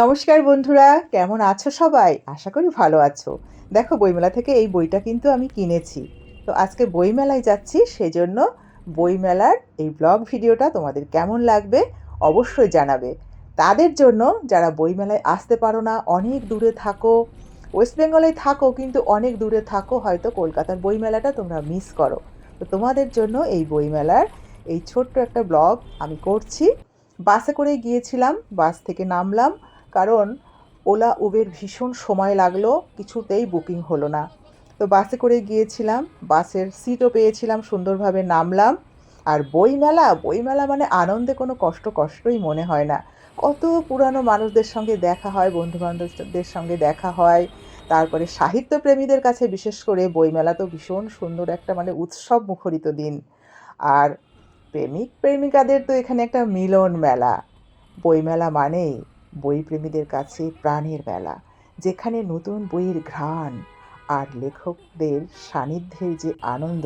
নমস্কার বন্ধুরা, কেমন আছো সবাই? আশা করি ভালো আছো। দেখো, বইমেলা থেকে এই বইটা কিন্তু আমি কিনেছি। তো আজকে বইমেলায় যাচ্ছি, সেজন্য বইমেলার এই ব্লগ ভিডিওটা তোমাদের কেমন লাগবে অবশ্যই জানাবে। তাদের জন্য, যারা বইমেলায় আসতে পারো না, অনেক দূরে থাকো, ওয়েস্ট বেঙ্গলে থাকো, কিন্তু অনেক দূরে থাকো, হয়তো কলকাতার বইমেলাটা তোমরা মিস করো। তো তোমাদের জন্য এই বইমেলার এই ছোট্ট একটা ব্লগ আমি করছি। বাসে করে গিয়েছিলাম, বাস থেকে নামলাম কারণ ওলা উবের ভীষণ সময় লাগল, কিছুতেই বুকিং হলো না। তো বাসে করে গিয়েছিলাম, বাসের সিটও পেয়েছিলাম, সুন্দরভাবে নামলাম। আর বইমেলা বইমেলা মানে আনন্দে কোনো কষ্ট কষ্টই মনে হয় না। কত পুরানো মানুষদের সঙ্গে দেখা হয়, বন্ধুবান্ধবদের সঙ্গে দেখা হয়। তারপরে সাহিত্যপ্রেমীদের কাছে বিশেষ করে বইমেলা তো ভীষণ সুন্দর একটা মানে উৎসব মুখরিত দিন। আর প্রেমিক প্রেমিকাদের তো এখানে একটা মিলন মেলা বইমেলা মানেই বইপ্রেমীদের কাছে প্রাণের মেলা যেখানে নতুন বইয়ের ঘ্রাণ আর লেখকদের সান্নিধ্যের যে আনন্দ,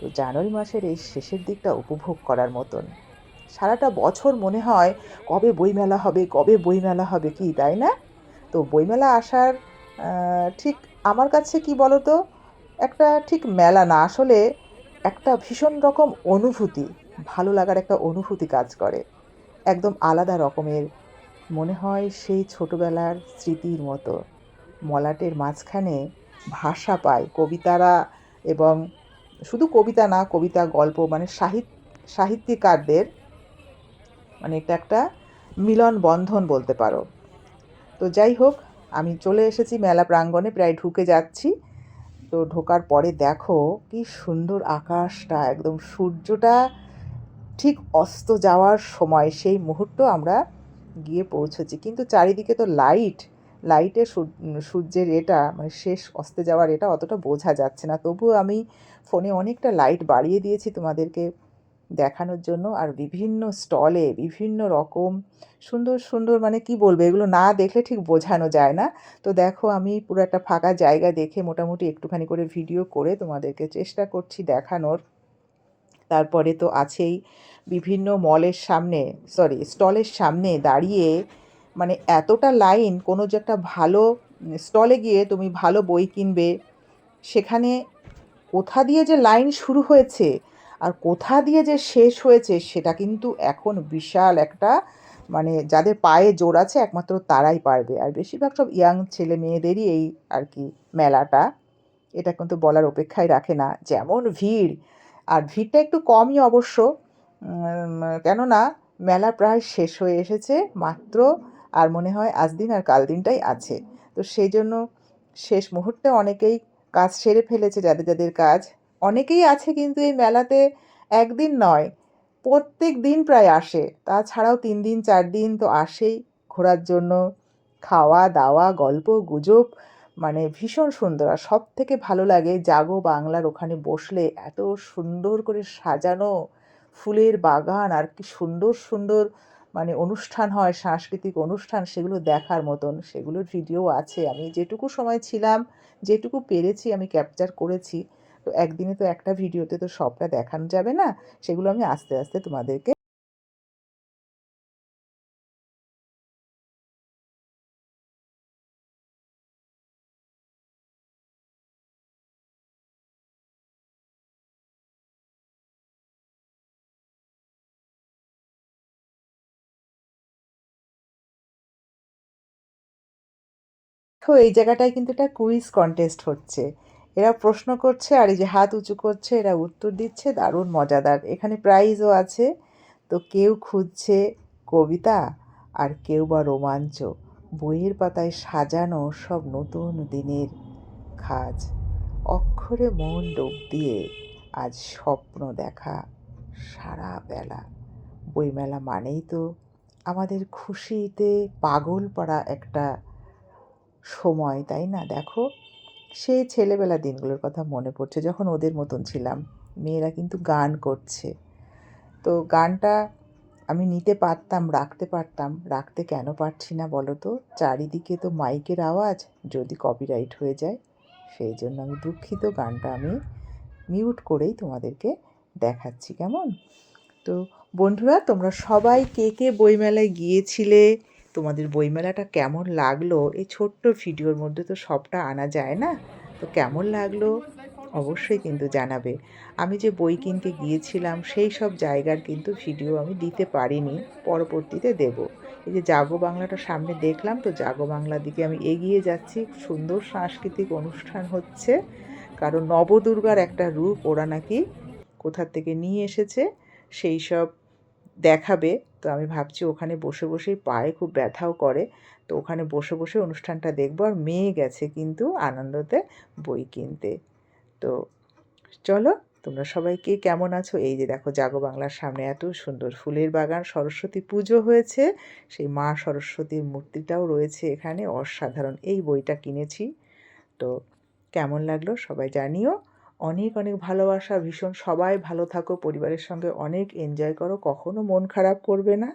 তো জানুয়ারি মাসের এই শেষের দিকটা উপভোগ করার মতন। সারাটা বছর মনে হয়, কবে বইমেলা হবে, কবে বইমেলা হবে কি, তাই না? তো বইমেলা আসার ঠিক আমার কাছে কি বলো তো একটা ঠিক মেলা না, আসলে একটা ভীষণ রকম অনুভূতি, ভালো লাগার একটা অনুভূতি কাজ করে। একদম আলাদা রকমের মনে হয় সেই ছোটবেলার স্মৃতির মতো। মলাটের মাঝখানে ভাষা পায় কবিতারা এবং শুধু কবিতা না, কবিতা, গল্প মানে সাহিত্য সাহিত্যিকারদের মানে এটা একটা মিলন বন্ধন বলতে পারো। তো যাই হোক, আমি চলে এসেছি মেলা প্রাঙ্গণে, প্রায় ঢুকে যাচ্ছি। তো ঢোকার পরে দেখো কি সুন্দর আকাশটা, একদম সূর্যটা ঠিক অস্ত যাওয়ার সময়, সেই মুহূর্ত আমরা গিয়ে পৌঁছেছি। কিন্তু চারিদিকে তো লাইট লাইটে সূর্যের এটা মানে শেষ অস্তে যাওয়ার এটা অতটা বোঝা যাচ্ছে না। তবুও আমি ফোনে অনেকটা লাইট বাড়িয়ে দিয়েছি তোমাদেরকে দেখানোর জন্য। আর বিভিন্ন স্টলে বিভিন্ন রকম সুন্দর সুন্দর মানে কি বলব, এগুলো না দেখলে ঠিক বোঝানো যায় না। তো দেখো, আমি পুরো একটা ফাঁকা জায়গা দেখে মোটামুটি একটুখানি করে ভিডিও করে তোমাদেরকে চেষ্টা করছি দেখানোর। তারপরে তো আছেই। বিভিন্ন মলের সামনে সরি স্টলের সামনে দাঁড়িয়ে মানে এতটা লাইন কোনো যে একটা ভালো, স্টলে গিয়ে তুমি ভালো বই কিনবে, সেখানে কোথা দিয়ে যে লাইন শুরু হয়েছে আর কোথা দিয়ে যে শেষ হয়েছে সেটা কিন্তু এখন বিশাল একটা মানে যাদের পায়ে জোর আছে একমাত্র তারাই পারবে। আর বেশিরভাগ সব ইয়াং ছেলে মেয়েদেরই এই আর কি মেলাটা। এটা কিন্তু বলার অপেক্ষায় রাখে না। যেমন ভিড় আর ভিড়টা একটু কমই অবশ্য। কেননা মেলা প্রায় শেষ হয়ে এসেছে মাত্র আর মনে হয় আজ দিন আর কাল দিনটাই আছে। তো সেই জন্য শেষ মুহূর্তে অনেকেই কাজ সেরে ফেলেছে, যাদের যাদের কাজ। অনেকেই আছে কিন্তু এই মেলাতে একদিন নয়, প্রত্যেক দিন প্রায় আসে। তাছাড়াও তিন দিন, চার দিন তো আসেই। ঘোরার জন্য খাওয়া দাওয়া গল্প, গুজব মানে ভীষণ সুন্দর। আর সব থেকে ভালো লাগে জাগো বাংলার ওখানে বসলে এত সুন্দর করে সাজানো ফুলের বাগান আর কি সুন্দর সুন্দর মানে অনুষ্ঠান হয়, সাংস্কৃতিক অনুষ্ঠান সেগুলো দেখার মতন। সেগুলোর ভিডিও আছে। আমি যেটুকু সময় ছিলাম, যেটুকু পেরেছি আমি ক্যাপচার করেছি। তো একদিনে তো একটা ভিডিওতে তো সবটা দেখানো যাবে না? সেগুলো আমি আস্তে আস্তে তোমাদেরকে দেখো এই জায়গাটায় কিন্তু একটা কুইজ কন্টেস্ট হচ্ছে। এরা প্রশ্ন করছে আর এই যে হাত উঁচু করছে, এরা উত্তর দিচ্ছে, দারুণ মজাদার। এখানে প্রাইজও আছে। তো কেউ খুঁজছে কবিতা আর কেউ বা রোমাঞ্চ। বইয়ের পাতায় সাজানো সব নতুন দিনের খাজ অক্ষরে মন ডোব দিয়ে আজ স্বপ্ন দেখা সারা বেলা। বইমেলা মানেই তো আমাদের খুশিতে পাগল পড়া একটা সময়, তাই না? দেখো, সেই ছেলেবেলা দিনগুলোর কথা মনে পড়ছে যখন ওদের মতন ছিলাম। মেয়েরা কিন্তু গান করছে। তো গানটা আমি নিতে পারতাম, রাখতে পারতাম। রাখতে কেন পারছি না বলো তো? চারিদিকে তো মাইকের আওয়াজ, যদি কপিরাইট হয়ে যায়। সেই জন্য আমি দুঃখিত, গানটা আমি মিউট করেই তোমাদেরকে দেখাচ্ছি, কেমন? তো বন্ধুরা, তোমরা সবাই কে কে বইমেলায় গিয়েছিলে? তোমাদের বইমেলাটা কেমন লাগল? এই ছোট্ট ভিডিওর মধ্যে তো সবটা আনা যায় না? তো কেমন লাগল? অবশ্যই কিন্তু জানাবে। আমি যে বই কিনতে গিয়েছিলাম, সেই সব জায়গার কিন্তু ভিডিও আমি দিতে পারিনি, পরবর্তীতে দেব। এই যে জাগো বাংলাটা সামনে দেখলাম, তো জাগো বাংলার দিকে আমি এগিয়ে যাচ্ছি। সুন্দর সাংস্কৃতিক অনুষ্ঠান হচ্ছে, কারণ নবদুর্গার একটা রূপ ওরা নাকি কোথার থেকে নিয়ে এসেছে, সেই সব দেখাবে। তো আমি ভাবছি ওখানে বসে বসেই পায়ে খুব ব্যথাও করে। তো ওখানে বসে বসে অনুষ্ঠানটা দেখব আর মেয়ে গেছে কিন্তু আনন্দতে বই কিনতে। তো চলো, তোমরা সবাই কে কেমন আছো? এই যে দেখো জাগো বাংলার সামনে এত সুন্দর ফুলের বাগান, সরস্বতী পুজো হয়েছে। সেই মা সরস্বতীর মূর্তিটাও রয়েছে এখানে, অসাধারণ। এই বইটা কিনেছি। তো কেমন লাগল সবাই জানিও। অনেক অনেক ভালোবাসা। ভীষণ সবাই ভালো থাকো, পরিবারের সঙ্গে অনেক এনজয় করো। কখনো মন খারাপ করবে না।